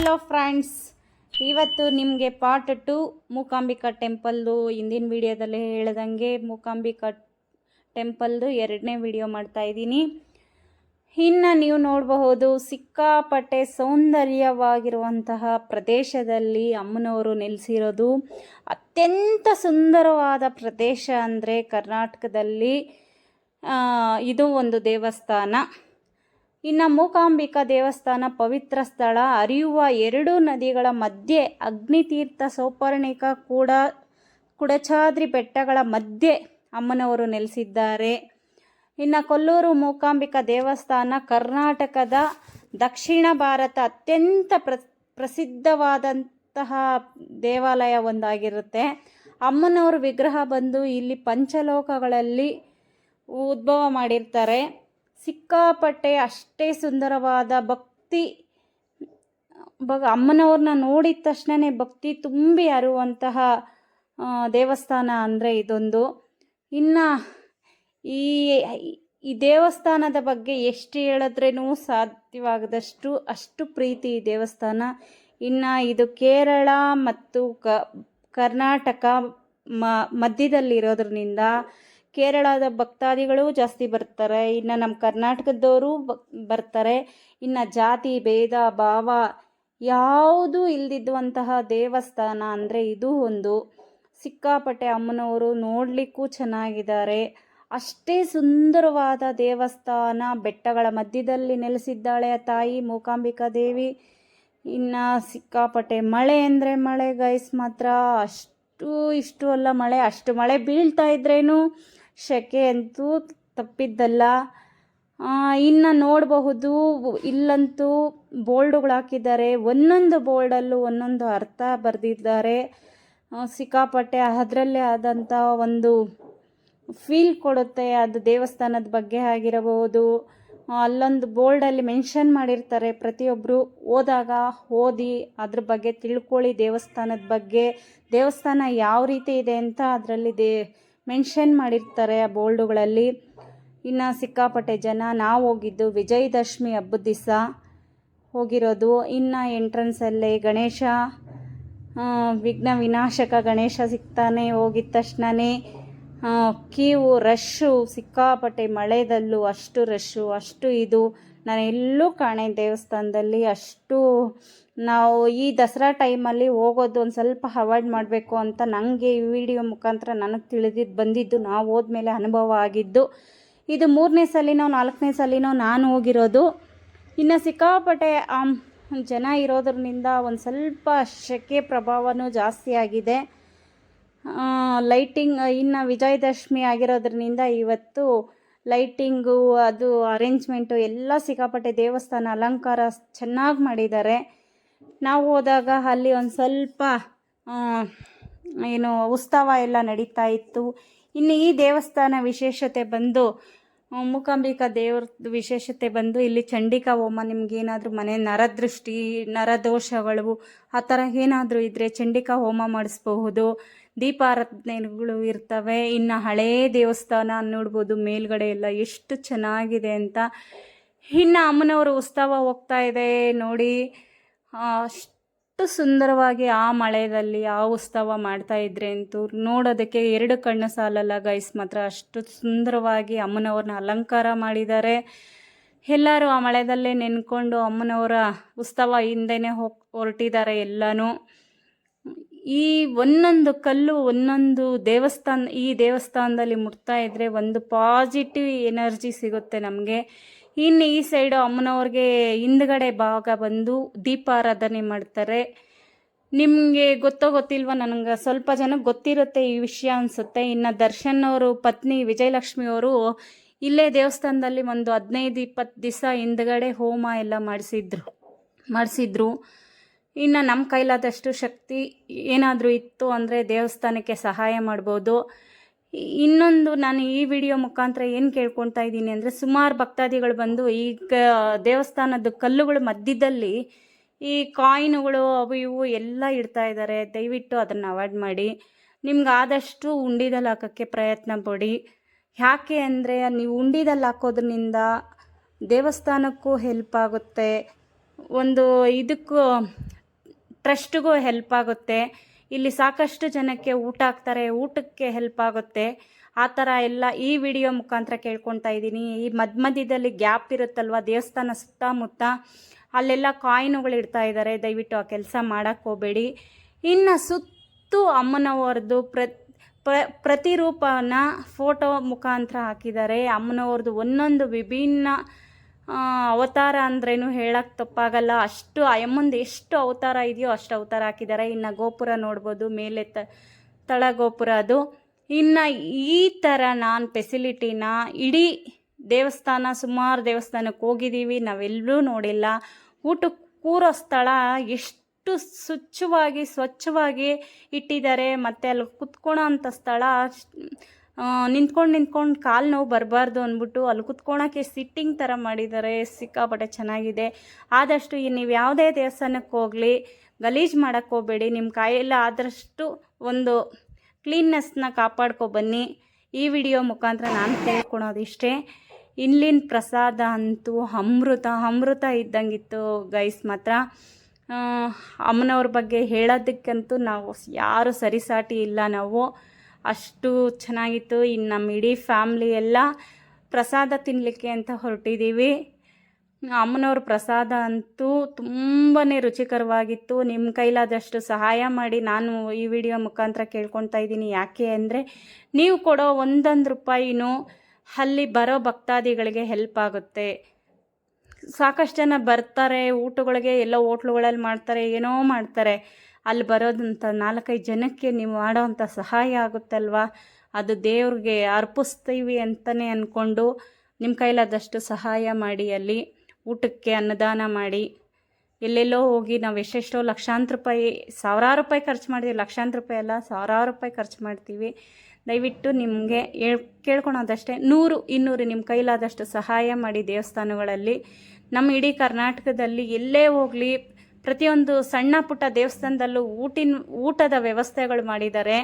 Hello friends ಇವತ್ತು ನಿಮಗೆ part two Mookambika ಟೆಂಪಲ್ದು ಹಿಂದಿನ ವಿಡಿಯೋದಲ್ಲಿ ಹೇಳ್ದಂಗೆ ಮೂಕಾಂಬಿಕಾ ಟೆಂಪಲ್ದು ಎರಡನೇ ವಿಡಿಯೋ ಮಾಡ್ತಾ ಇದ್ದೀನಿ. ಇನ್ನು ನೀವು ನೋಡಬಹುದು, ಸಿಕ್ಕಾಪಟ್ಟೆ ಸೌಂದರ್ಯವಾಗಿರುವಂತಹ ಪ್ರದೇಶದಲ್ಲಿ ಅಮ್ಮನವರು ನೆಲೆಸಿರೋದು ಅತ್ಯಂತ ಸುಂದರವಾದ ಪ್ರದೇಶ ಅಂದರೆ ಕರ್ನಾಟಕದಲ್ಲಿ ಇದು ಒಂದು ದೇವಸ್ಥಾನ. ಇನ್ನು ಮೂಕಾಂಬಿಕಾ ದೇವಸ್ಥಾನ ಪವಿತ್ರ ಸ್ಥಳ. ಹರಿಯುವ ಎರಡು ನದಿಗಳ ಮಧ್ಯೆ ಅಗ್ನಿತೀರ್ಥ ಸೌಪರ್ಣಿಕ ಕೂಡ ಕುಡಚಾದ್ರಿ ಬೆಟ್ಟಗಳ ಮಧ್ಯೆ ಅಮ್ಮನವರು ನೆಲೆಸಿದ್ದಾರೆ. ಇನ್ನು ಕೊಲ್ಲೂರು ಮೂಕಾಂಬಿಕಾ ದೇವಸ್ಥಾನ ಕರ್ನಾಟಕದ ದಕ್ಷಿಣ ಭಾರತ ಅತ್ಯಂತ ಪ್ರ, ಪ್ರಸಿದ್ಧವಾದಂತಹ ದೇವಾಲಯ ಒಂದಾಗಿರುತ್ತೆ. ಅಮ್ಮನವರು ವಿಗ್ರಹ ಬಂದು ಇಲ್ಲಿ ಪಂಚಲೋಕಗಳಲ್ಲಿ ಉದ್ಭವ ಮಾಡಿರ್ತಾರೆ. ಸಿಕ್ಕಾಪಟ್ಟೆ ಅಷ್ಟೇ ಸುಂದರವಾದ ಭಕ್ತಿ ಬ ಅಮ್ಮನವ್ರನ್ನ ನೋಡಿದ ತಕ್ಷಣವೇ ಭಕ್ತಿ ತುಂಬಿ ಹರಿಯುವಂತಹ ದೇವಸ್ಥಾನ ಅಂದರೆ ಇದೊಂದು. ಇನ್ನು ಈ ಈ ದೇವಸ್ಥಾನದ ಬಗ್ಗೆ ಎಷ್ಟು ಹೇಳಿದ್ರೇನೂ ಸಾಧ್ಯವಾಗದಷ್ಟು ಅಷ್ಟು ಪ್ರೀತಿ ಈ ದೇವಸ್ಥಾನ. ಇನ್ನು ಇದು ಕೇರಳ ಮತ್ತು ಕ, ಕರ್ನಾಟಕ ಮಧ್ಯದಲ್ಲಿರೋದ್ರಿಂದ ಕೇರಳದ ಭಕ್ತಾದಿಗಳು ಜಾಸ್ತಿ ಬರ್ತಾರೆ. ಇನ್ನು ನಮ್ಮ ಕರ್ನಾಟಕದವರು ಬರ್ತಾರೆ. ಇನ್ನು ಜಾತಿ, ಭೇದ, ಭಾವ ಯಾವುದೂ ಇಲ್ದಿದ್ದಂತಹ ದೇವಸ್ಥಾನ ಅಂದರೆ ಇದು ಒಂದು. ಸಿಕ್ಕಾಪಟ್ಟೆ ಅಮ್ಮನವರು ನೋಡಲಿಕ್ಕೂ ಚೆನ್ನಾಗಿದ್ದಾರೆ. ಅಷ್ಟೇ ಸುಂದರವಾದ ದೇವಸ್ಥಾನ ಬೆಟ್ಟಗಳ ಮಧ್ಯದಲ್ಲಿ ನೆಲೆಸಿದ್ದಾಳೆ ತಾಯಿ ಮೂಕಾಂಬಿಕಾ ದೇವಿ. ಇನ್ನು ಸಿಕ್ಕಾಪಟ್ಟೆ ಮಳೆ ಅಂದರೆ ಮಳೆ ಗೈಸ್ ಮಾತ್ರ ಅಷ್ಟು ಇಷ್ಟು ಅಲ್ಲ ಮಳೆ, ಅಷ್ಟು ಮಳೆ ಬೀಳ್ತಾ ಇದ್ರೇನು ಸೆಕೆ ಅಂತೂ ತಪ್ಪಿದ್ದಲ್ಲ. ಇನ್ನು ನೋಡಬಹುದು, ಇಲ್ಲಂತೂ ಬೋಲ್ಡುಗಳು ಹಾಕಿದ್ದಾರೆ. ಒಂದೊಂದು ಬೋರ್ಡಲ್ಲೂ ಒಂದೊಂದು ಅರ್ಥ ಬರೆದಿದ್ದಾರೆ. ಸಿಕ್ಕಾಪಟ್ಟೆ ಅದರಲ್ಲೇ ಆದಂಥ ಒಂದು ಫೀಲ್ ಕೊಡುತ್ತೆ ಅದು ದೇವಸ್ಥಾನದ ಬಗ್ಗೆ ಆಗಿರಬಹುದು. ಅಲ್ಲೊಂದು ಬೋರ್ಡಲ್ಲಿ ಮೆನ್ಷನ್ ಮಾಡಿರ್ತಾರೆ ಪ್ರತಿಯೊಬ್ಬರು ಓದಾಗ ಓದಿ ಅದ್ರ ಬಗ್ಗೆ ತಿಳ್ಕೊಳ್ಳಿ ದೇವಸ್ಥಾನದ ಬಗ್ಗೆ. ದೇವಸ್ಥಾನ ಯಾವ ರೀತಿ ಇದೆ ಅಂತ ಅದರಲ್ಲಿ ದೇ ಮೆನ್ಷನ್ ಮಾಡಿರ್ತಾರೆ ಆ ಬೋಲ್ಡುಗಳಲ್ಲಿ. ಇನ್ನು ಸಿಕ್ಕಾಪಟ್ಟೆ ಜನ, ನಾವು ಹೋಗಿದ್ದು ವಿಜಯದಶಮಿ ಹಬ್ಬದ ದಿವಸ ಹೋಗಿರೋದು. ಇನ್ನು ಎಂಟ್ರೆನ್ಸಲ್ಲೇ ಗಣೇಶ ವಿಘ್ನ ವಿನಾಶಕ ಗಣೇಶ ಸಿಗ್ತಾನೆ ಹೋಗಿದ ತಕ್ಷಣವೇ ಕ್ಯೂ ರಶ್ಶು, ಸಿಕ್ಕಾಪಟ್ಟೆ ಮಳೆದಲ್ಲೂ ಅಷ್ಟು ರಶ್ಶು, ಅಷ್ಟು ಇದು. ನಾನು ಎಲ್ಲೂ ಕಾಣೆ ದೇವಸ್ಥಾನದಲ್ಲಿ ಅಷ್ಟು ನಾವು ಈ ದಸರಾ ಟೈಮಲ್ಲಿ ಹೋಗೋದು ಒಂದು ಸ್ವಲ್ಪ ಅವಾಯ್ಡ್ ಮಾಡಬೇಕು ಅಂತ ನನಗೆ ಈ ವಿಡಿಯೋ ಮುಖಾಂತರ ನನಗೆ ತಿಳಿದಿದ್ದು ಬಂದಿದ್ದು, ನಾವು ಹೋದ್ಮೇಲೆ ಅನುಭವ ಆಗಿದ್ದು. ಇದು ಮೂರನೇ ಸಲಿನೋ, ನಾಲ್ಕನೇ ಸಲಿನೋ ನಾನು ಹೋಗಿರೋದು. ಇನ್ನು ಸಿಕ್ಕಾಪಟ್ಟೆ ಜನ ಇರೋದ್ರಿಂದ ಒಂದು ಸ್ವಲ್ಪ ಶೆಕೆ ಪ್ರಭಾವನೂ ಜಾಸ್ತಿ ಆಗಿದೆ. ಲೈಟಿಂಗ್, ಇನ್ನು ವಿಜಯದಶಮಿ ಆಗಿರೋದ್ರಿಂದ ಇವತ್ತು ಲೈಟಿಂಗು, ಅದು ಅರೇಂಜ್ಮೆಂಟು ಎಲ್ಲ ಸಿಕ್ಕಾಪಟ್ಟೆ ದೇವಸ್ಥಾನ ಅಲಂಕಾರ ಚೆನ್ನಾಗಿ ಮಾಡಿದ್ದಾರೆ. ನಾವು ಹೋದಾಗ ಅಲ್ಲಿ ಒಂದು ಸ್ವಲ್ಪ ಏನು ಉತ್ಸವ ಎಲ್ಲ ನಡೀತಾ ಇತ್ತು. ಇನ್ನು ಈ ದೇವಸ್ಥಾನ ವಿಶೇಷತೆ ಬಂದು, ಮೂಕಾಂಬಿಕಾ ದೇವ್ರದ್ದು ವಿಶೇಷತೆ ಬಂದು ಇಲ್ಲಿ ಚಂಡಿಕಾ ಹೋಮ ನಿಮ್ಗೇನಾದರೂ ಮನೆ ನರದೃಷ್ಟಿ, ನರದೋಷಗಳು, ಆ ಥರ ಏನಾದರೂ ಇದ್ದರೆ ಚಂಡಿಕಾ ಹೋಮ ಮಾಡಿಸ್ಬಹುದು. ದೀಪಾರಾಧನೆಗಳು ಇರ್ತವೆ. ಇನ್ನು ಹಳೇ ದೇವಸ್ಥಾನ ನೋಡ್ಬೋದು, ಮೇಲ್ಗಡೆ ಎಲ್ಲ ಎಷ್ಟು ಚೆನ್ನಾಗಿದೆ ಅಂತ. ಇನ್ನು ಅಮ್ಮನವರ ಉತ್ಸವ ಹೋಗ್ತಾ ಇದೆ ನೋಡಿ. ಅಷ್ಟು ಸುಂದರವಾಗಿ ಆ ಮಳೆಯಲ್ಲಿ ಆ ಉತ್ಸವ ಮಾಡ್ತಾ ಇದ್ರೆ ಅಂತೂ ನೋಡೋದಕ್ಕೆ ಎರಡು ಕಣ್ಣು ಸಾಲಲ್ಲ ಗೈಸ್ ಮಾತ್ರ ಅಷ್ಟು ಸುಂದರವಾಗಿ ಅಮ್ಮನವ್ರನ್ನ ಅಲಂಕಾರ ಮಾಡಿದ್ದಾರೆ. ಎಲ್ಲರೂ ಆ ಮಳೆಯಲ್ಲೇ ನೆನ್ಕೊಂಡು ಅಮ್ಮನವರ ಉತ್ಸವ ಹಿಂದೆನೇ ಹೋಗಿ ಹೊರಟಿದ್ದಾರೆ ಎಲ್ಲನೂ. ಈ ಒಂದೊಂದು ಕಲ್ಲು, ಒಂದೊಂದು ದೇವಸ್ಥಾನ, ಈ ದೇವಸ್ಥಾನದಲ್ಲಿ ಮುಟ್ತಾ ಇದ್ದರೆ ಒಂದು ಪಾಸಿಟಿವ್ ಎನರ್ಜಿ ಸಿಗುತ್ತೆ ನಮಗೆ. ಇನ್ನು ಈ ಸೈಡು ಅಮ್ಮನವ್ರಿಗೆ ಹಿಂದ್ಗಡೆ ಭಾಗ ಬಂದು ದೀಪಾರಾಧನೆ ಮಾಡ್ತಾರೆ. ನಿಮಗೆ ಗೊತ್ತೋ ಗೊತ್ತಿಲ್ವ ನನಗೆ ಸ್ವಲ್ಪ ಜನಕ್ಕೆ ಗೊತ್ತಿರುತ್ತೆ ಈ ವಿಷಯ ಅನಿಸುತ್ತೆ. ಇನ್ನು ದರ್ಶನ್ ಅವರು, ಪತ್ನಿ ವಿಜಯಲಕ್ಷ್ಮಿ ಅವರು ಇಲ್ಲೇ ದೇವಸ್ಥಾನದಲ್ಲಿ ಒಂದು ಹದಿನೈದು, ಇಪ್ಪತ್ತು ದಿವಸ ಹಿಂದ್ಗಡೆ ಹೋಮ ಎಲ್ಲ ಮಾಡಿಸಿದ್ರು ಮಾಡಿಸಿದ್ರು. ಇನ್ನು ನಮ್ಮ ಕೈಲಾದಷ್ಟು ಶಕ್ತಿ ಏನಾದರೂ ಇತ್ತು ಅಂದರೆ ದೇವಸ್ಥಾನಕ್ಕೆ ಸಹಾಯ ಮಾಡ್ಬೋದು. ಇನ್ನೊಂದು ನಾನು ಈ ವಿಡಿಯೋ ಮುಖಾಂತರ ಏನು ಕೇಳ್ಕೊಳ್ತಾ ಇದ್ದೀನಿ ಅಂದರೆ ಸುಮಾರು ಭಕ್ತಾದಿಗಳು ಬಂದು ಈಗ ದೇವಸ್ಥಾನದ ಕಲ್ಲುಗಳ ಮಧ್ಯದಲ್ಲಿ ಈ ಕಾಯಿನ್ಗಳು ಅವು ಇವು ಎಲ್ಲ ಇಡ್ತಾ ಇದ್ದಾರೆ ದಯವಿಟ್ಟು ಅದನ್ನು ಅವಾಯ್ಡ್ ಮಾಡಿ. ನಿಮ್ಗೆ ಆದಷ್ಟು ಉಂಡಿದಲ್ಲಿ ಹಾಕೋಕ್ಕೆ ಪ್ರಯತ್ನ ಪಡಿ. ಯಾಕೆ ಅಂದರೆ ನೀವು ಉಂಡಿದಲ್ಲಿ ಹಾಕೋದ್ರಿಂದ ದೇವಸ್ಥಾನಕ್ಕೂ ಹೆಲ್ಪ್ ಆಗುತ್ತೆ. ಒಂದು ಇದಕ್ಕೂ ಟ್ರಸ್ಟ್ಗೂ ಹೆಲ್ಪ್ ಆಗುತ್ತೆ. ಇಲ್ಲಿ ಸಾಕಷ್ಟು ಜನಕ್ಕೆ ಊಟ ಹಾಕ್ತಾರೆ, ಊಟಕ್ಕೆ ಹೆಲ್ಪ್ ಆಗುತ್ತೆ. ಆ ಥರ ಎಲ್ಲ ಈ ವಿಡಿಯೋ ಮುಖಾಂತರ ಕೇಳ್ಕೊತಾ ಇದ್ದೀನಿ. ಈ ಮಧ್ಯ ಮಧ್ಯದಲ್ಲಿ ಗ್ಯಾಪ್ ಇರುತ್ತಲ್ವ? ದೇವಸ್ಥಾನ ಸುತ್ತಮುತ್ತ ಅಲ್ಲೆಲ್ಲ ಕಾಯಿನುಗಳು ಇಡ್ತಾ ಇದ್ದಾರೆ. ದಯವಿಟ್ಟು ಆ ಕೆಲಸ ಹೋಗಬೇಡಿ. ಇನ್ನು ಸುತ್ತು ಅಮ್ಮನವರದು ಪ್ರ ಪ್ರ, ಪ್ರತಿರೂಪನ ಫೋಟೋ ಮುಖಾಂತರ ಹಾಕಿದ್ದಾರೆ. ಅಮ್ಮನವ್ರದ್ದು ಒಂದೊಂದು ವಿಭಿನ್ನ ಅವತಾರ ಅಂದ್ರೇನು ಹೇಳಕ್ಕೆ ತಪ್ಪಾಗಲ್ಲ. ಅಷ್ಟು ಅಮ್ಮಂದು ಎಷ್ಟು ಅವತಾರ ಇದೆಯೋ ಅಷ್ಟು ಅವತಾರ ಹಾಕಿದ್ದಾರೆ ಇನ್ನು ಗೋಪುರ ನೋಡ್ಬೋದು, ಮೇಲೆ ತ, ತಳ ಗೋಪುರ ಅದು. ಇನ್ನು ಈ ಥರ ನಾನು ಫೆಸಿಲಿಟಿನ ಇಡೀ ದೇವಸ್ಥಾನ, ಸುಮಾರು ದೇವಸ್ಥಾನಕ್ಕೆ ಹೋಗಿದ್ದೀವಿ ನಾವೆಲ್ಲರೂ ನೋಡಿಲ್ಲ. ಊಟಕ್ಕೆ ಕೂರೋ ಸ್ಥಳ ಎಷ್ಟು ಸ್ವಚ್ಛವಾಗಿ ಸ್ವಚ್ಛವಾಗಿ ಇಟ್ಟಿದ್ದಾರೆ ಮತ್ತು ಅಲ್ಲಿ ಕುತ್ಕೊಳ್ಳೋ ಅಂಥ ಸ್ಥಳ ನಿಂತ್ಕೊಂಡು ನಿಂತ್ಕೊಂಡು ಕಾಲು ನೋವು ಬರಬಾರ್ದು ಅಂದ್ಬಿಟ್ಟು ಅಲ್ಲಿ ಕುತ್ಕೊಳಕ್ಕೆ ಸಿಟ್ಟಿಂಗ್ ಥರ ಮಾಡಿದ್ದಾರೆ. ಸಿಕ್ಕಾಪಟ್ಟೆ ಚೆನ್ನಾಗಿದೆ. ಆದಷ್ಟು ನೀವು ಯಾವುದೇ ದೇವಸ್ಥಾನಕ್ಕೆ ಹೋಗಲಿ, ಗಲೀಜು ಮಾಡೋಕ್ಕೆ ಹೋಗಬೇಡಿ. ನಿಮ್ಮ ಕೈಯಲ್ಲಿ ಆದಷ್ಟು ಒಂದು ಕ್ಲೀನ್ನೆಸ್ನ ಕಾಪಾಡ್ಕೊ ಬನ್ನಿ. ಈ ವಿಡಿಯೋ ಮುಖಾಂತರ ನಾನು ಕೇಳ್ಕೊಳೋದಿಷ್ಟೇ ಇಲ್ಲಿನ ಪ್ರಸಾದ ಅಂತೂ ಅಮೃತ ಅಮೃತ ಇದ್ದಂಗಿತ್ತು ಗೈಸ್ ಮಾತ್ರ. ಅಮ್ಮನವ್ರ ಬಗ್ಗೆ ಹೇಳೋದಕ್ಕಂತೂ ನಾವು ಯಾರು ಸರಿಸಾಟಿ ಇಲ್ಲ ನಾವು. ಅಷ್ಟು ಚೆನ್ನಾಗಿತ್ತು. ಇನ್ನು ನಮ್ಮ ಇಡೀ ಫ್ಯಾಮ್ಲಿ ಎಲ್ಲ ಪ್ರಸಾದ ತಿನ್ನಲಿಕ್ಕೆ ಅಂತ ಹೊರಟಿದ್ದೀವಿ ಅಮ್ಮನವ್ರ ಪ್ರಸಾದ ಅಂತೂ ತುಂಬಾ ರುಚಿಕರವಾಗಿತ್ತು. ನಿಮ್ಮ ಕೈಲಾದಷ್ಟು ಸಹಾಯ ಮಾಡಿ ನಾನು ಈ ವಿಡಿಯೋ ಮುಖಾಂತರ ಕೇಳ್ಕೊತಾ ಇದ್ದೀನಿ. ಯಾಕೆ ಅಂದರೆ ನೀವು ಕೊಡೋ ಒಂದೊಂದು ರೂಪಾಯಿನೂ ಅಲ್ಲಿ ಬರೋ ಭಕ್ತಾದಿಗಳಿಗೆ ಹೆಲ್ಪ್ ಆಗುತ್ತೆ. ಸಾಕಷ್ಟು ಜನ ಬರ್ತಾರೆ, ಊಟಗಳಿಗೆ ಎಲ್ಲ ಹೋಟ್ಲುಗಳಲ್ಲಿ ಮಾಡ್ತಾರೆ, ಏನೋ ಮಾಡ್ತಾರೆ. ಅಲ್ಲಿ ಬರೋದಂಥ ನಾಲ್ಕೈದು ಜನಕ್ಕೆ ನೀವು ಮಾಡೋವಂಥ ಸಹಾಯ ಆಗುತ್ತಲ್ವಾ? ಅದು ದೇವ್ರಿಗೆ ಅರ್ಪಿಸ್ತೀವಿ ಅಂತಲೇ ಅಂದ್ಕೊಂಡು ನಿಮ್ಮ ಕೈಲಾದಷ್ಟು ಸಹಾಯ ಮಾಡಿ ಅಲ್ಲಿ ಊಟಕ್ಕೆ ಅನ್ನದಾನ ಮಾಡಿ. ಎಲ್ಲೆಲ್ಲೋ ಹೋಗಿ ನಾವು ಎಷ್ಟೆಷ್ಟೋ ಲಕ್ಷಾಂತರ ರೂಪಾಯಿ, ಸಾವಿರಾರು ರೂಪಾಯಿ ಖರ್ಚು ಮಾಡ್ತೀವಿ ಲಕ್ಷಾಂತರ ರೂಪಾಯಿ ಅಲ್ಲ, ಸಾವಿರಾರು ರೂಪಾಯಿ ಖರ್ಚು ಮಾಡ್ತೀವಿ. ದಯವಿಟ್ಟು ನಿಮಗೆ ಹೇಳ್, ಕೇಳ್ಕೊಳೋದಷ್ಟೇ. ನೂರು, ಇನ್ನೂರು ನಿಮ್ಮ ಕೈಲಾದಷ್ಟು ಸಹಾಯ ಮಾಡಿ ದೇವಸ್ಥಾನಗಳಲ್ಲಿ. ನಮ್ಮ ಇಡೀ ಕರ್ನಾಟಕದಲ್ಲಿ ಎಲ್ಲೇ ಹೋಗಲಿ ಪ್ರತಿಯೊಂದು ಸಣ್ಣ ಪುಟ್ಟ ದೇವಸ್ಥಾನದಲ್ಲೂ ಊಟಿನ, ಊಟದ ವ್ಯವಸ್ಥೆಗಳು ಮಾಡಿದ್ದಾರೆ.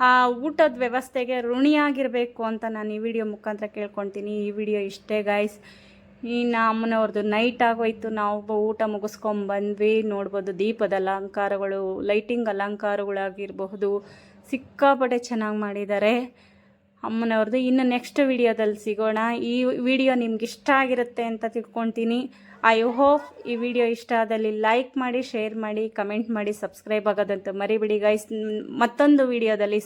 ಆ ಊಟದ ವ್ಯವಸ್ಥೆಗೆ ಋಣಿಯಾಗಿರಬೇಕು ಅಂತ ನಾನು ಈ ವಿಡಿಯೋ ಮುಖಾಂತರ ಕೇಳ್ಕೊತೀನಿ ಈ ವಿಡಿಯೋ ಇಷ್ಟೇ ಗಾಯ್ಸ್ ಇನ್ನು ಅಮ್ಮನವ್ರದ್ದು ನೈಟ್ ಆಗೋಯ್ತು. ನಾವು ಊಟ ಮುಗಿಸ್ಕೊಂಬಂದ್ವಿ ನೋಡ್ಬೋದು ದೀಪದ ಅಲಂಕಾರಗಳು ಲೈಟಿಂಗ್ ಅಲಂಕಾರಗಳಾಗಿರಬಹುದು. ಸಿಕ್ಕಾಪಟ್ಟೆ ಚೆನ್ನಾಗಿ ಮಾಡಿದ್ದಾರೆ. ಅಮ್ಮನವ್ರದ್ದು. ಇನ್ನು ನೆಕ್ಸ್ಟ್ ವಿಡಿಯೋದಲ್ಲಿ ಸಿಗೋಣ. ಈ ವಿಡಿಯೋ ನಿಮ್ಗೆ ಇಷ್ಟ ಆಗಿರುತ್ತೆ ಅಂತ ತಿಳ್ಕೊತೀನಿ ಐ ಹೋಪ್ ಈ ವಿಡಿಯೋ ಇಷ್ಟ ಆದಲ್ಲಿ ಲೈಕ್ ಮಾಡಿ ಶೇರ್ ಮಾಡಿ ಕಮೆಂಟ್ ಮಾಡಿ ಸಬ್ಸ್ಕ್ರೈಬ್ ಆಗೋದಂತ ಮರಿಬಿಡಿ ಗೈಸ್ ಮತ್ತೊಂದು ವಿಡಿಯೋದಲ್ಲಿ